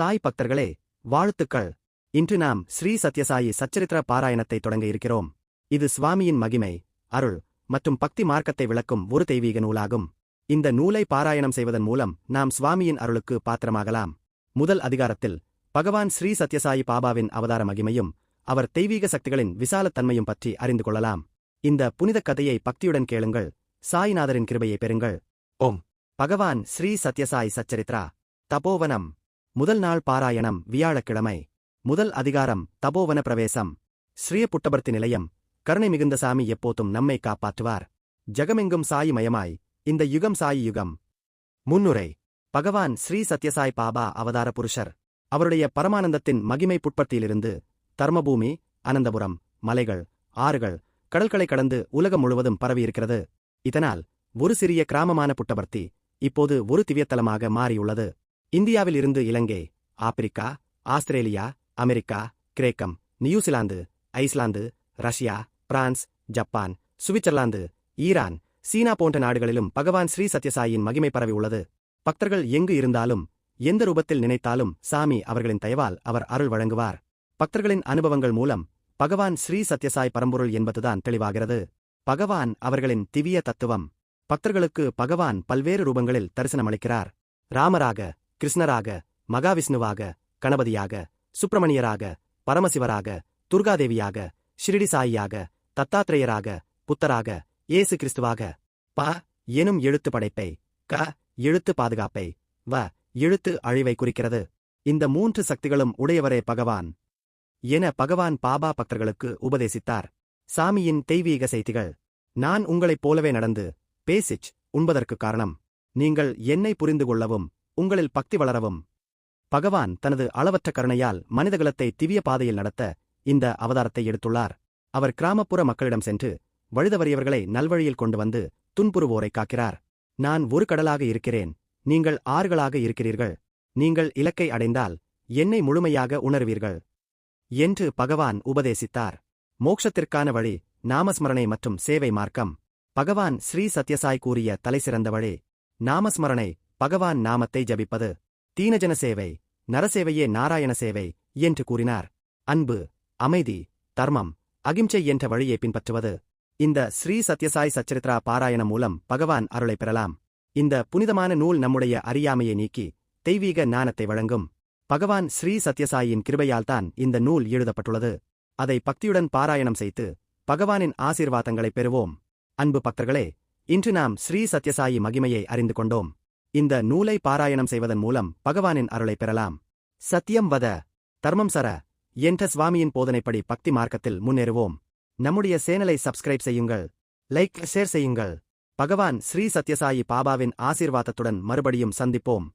சாய் பக்தர்களே வாழ்த்துக்கள். இன்று நாம் ஸ்ரீ சத்யசாயி சச்சரித்திர பாராயணத்தை தொடங்க இருக்கிறோம். இது சுவாமியின் மகிமை அருள் மற்றும் பக்தி மார்க்கத்தை விளக்கும் ஒரு தெய்வீக நூலாகும். இந்த நூலை பாராயணம் செய்வதன் மூலம் நாம் சுவாமியின் அருளுக்கு பாத்திரமாகலாம். முதல் அதிகாரத்தில் பகவான் ஸ்ரீ சத்யசாயி பாபாவின் அவதார மகிமையும் அவர் தெய்வீக சக்திகளின் விசாலத்தன்மையும் பற்றி அறிந்து கொள்ளலாம். இந்த புனித கதையை பக்தியுடன் கேளுங்கள். சாய்நாதரின் கிருபையை பெறுங்கள். ஓம். பகவான் ஸ்ரீ சத்யசாய் சச்சரித்ரா தபோவனம். முதல் நாள் பாராயணம் வியாழக்கிழமை. முதல் அதிகாரம் தபோவன பிரவேசம். ஸ்ரீய புட்டபர்த்தி நிலையம். கருணை மிகுந்த சாமி எப்போதும் நம்மை காப்பாற்றுவார். ஜகமெங்கும் சாயி மயமாய் இந்த யுகம் சாயி யுகம். முன்னுரை. பகவான் ஸ்ரீ சத்யசாய் பாபா அவதார புருஷர். அவருடைய பரமானந்தத்தின் மகிமை புட்பர்த்தியிலிருந்து தர்மபூமி அனந்தபுரம் மலைகள் ஆறுகள் கடல்களை கடந்து உலகம் முழுவதும் பரவியிருக்கிறது. இதனால் ஒரு சிறிய கிராமமான புட்டபர்த்தி இப்போது ஒரு திவ்யத்தலமாக மாறியுள்ளது. இந்தியாவில் இருந்து இலங்கை ஆப்பிரிக்கா ஆஸ்திரேலியா அமெரிக்கா கிரேக்கம் New Zealand Iceland Russia France Japan Switzerland Iran China போன்ற நாடுகளிலும் பகவான் ஸ்ரீ சத்யசாயின் மகிமை பரவி உள்ளது. பக்தர்கள் எங்கு இருந்தாலும் எந்த ரூபத்தில் நினைத்தாலும் சாமி அவர்களின் தயவால் அவர் அருள் வழங்குவார். பக்தர்களின் அனுபவங்கள் மூலம் பகவான் ஸ்ரீ சத்யசாய் பரம்பொருள் என்பதுதான் தெளிவாகிறது. பகவான் அவர்களின் திவ்ய தத்துவம். பக்தர்களுக்கு பகவான் பல்வேறு ரூபங்களில் தரிசனமளிக்கிறார். ராமராக கிருஷ்ணராக மகாவிஷ்ணுவாக கணபதியாக சுப்பிரமணியராக பரமசிவராக துர்காதேவியாக ஷிரிடி சாயியாக தத்தாத்ரேயராக புத்தராக இயேசு கிறிஸ்துவாக. ப எனும் எழுத்து படைப்பை க எழுத்து பாதுகாப்பை வ எழுத்து அழிவை குறிக்கிறது. இந்த மூன்று சக்திகளும் உடையவரே பகவான் என பகவான் பாபா பக்தர்களுக்கு உபதேசித்தார். சாமியின் தெய்வீக செய்திகள். நான் உங்களைப் போலவே நடந்து பேசிச் உண்பதற்கு காரணம். நீங்கள் என்னை புரிந்து கொள்ளவும் உங்களில் பக்தி வளரவும். பகவான் தனது அளவற்ற கருணையால் மனிதகுலத்தை திவ்ய பாதையில் நடத்த இந்த அவதாரத்தை எடுத்துள்ளார். அவர் கிராமப்புற மக்களிடம் சென்று வழுதவறியவர்களை நல்வழியில் கொண்டு வந்து துன்புறுவோரை காக்கிறார். நான் ஒரு கடலாக இருக்கிறேன். நீங்கள் ஆறுகளாக இருக்கிறீர்கள். நீங்கள் இலக்கை அடைந்தால் என்னை முழுமையாக உணர்வீர்கள் என்று பகவான் உபதேசித்தார். மோக்ஷத்திற்கான வழி நாமஸ்மரணை மற்றும் சேவை மார்க்கம். பகவான் ஸ்ரீ சத்யசாய் கூறிய தலைசிறந்த வழி நாமஸ்மரணை பகவான் நாமத்தை ஜபிப்பது. தீனஜன சேவை நரசேவையே நாராயண சேவை என்று கூறினார். அன்பு அமைதி தர்மம் அகிம்சை என்ற வழியை பின்பற்றுவது. இந்த ஸ்ரீ சத்யசாய் சச்சரித்ரா பாராயணம் மூலம் பகவான் அருளை பெறலாம். இந்த புனிதமான நூல் நம்முடைய அறியாமையை நீக்கி தெய்வீக ஞானத்தை வழங்கும். பகவான் ஸ்ரீ சத்யசாயின் கிருபையால்தான் இந்த நூல் எழுதப்பட்டுள்ளது. அதை பக்தியுடன் பாராயணம் செய்து பகவானின் ஆசீர்வாதங்களைப் பெறுவோம். அன்பு பக்தர்களே இன்று நாம் ஸ்ரீ சத்யசாயி மகிமையை அறிந்து கொண்டோம். இந்த நூலை பாராயணம் செய்வதன் மூலம் பகவானின் அருளை பெறலாம். சத்தியம் வத தர்மம் சர என்ற சுவாமியின் போதனைப்படி பக்தி மார்க்கத்தில் முன்னேறுவோம். நம்முடைய சேனலை சப்ஸ்கிரைப் செய்யுங்கள். லைக் ஷேர் செய்யுங்கள். பகவான் ஸ்ரீ சத்யசாயி பாபாவின் ஆசீர்வாதத்துடன் மறுபடியும் சந்திப்போம்.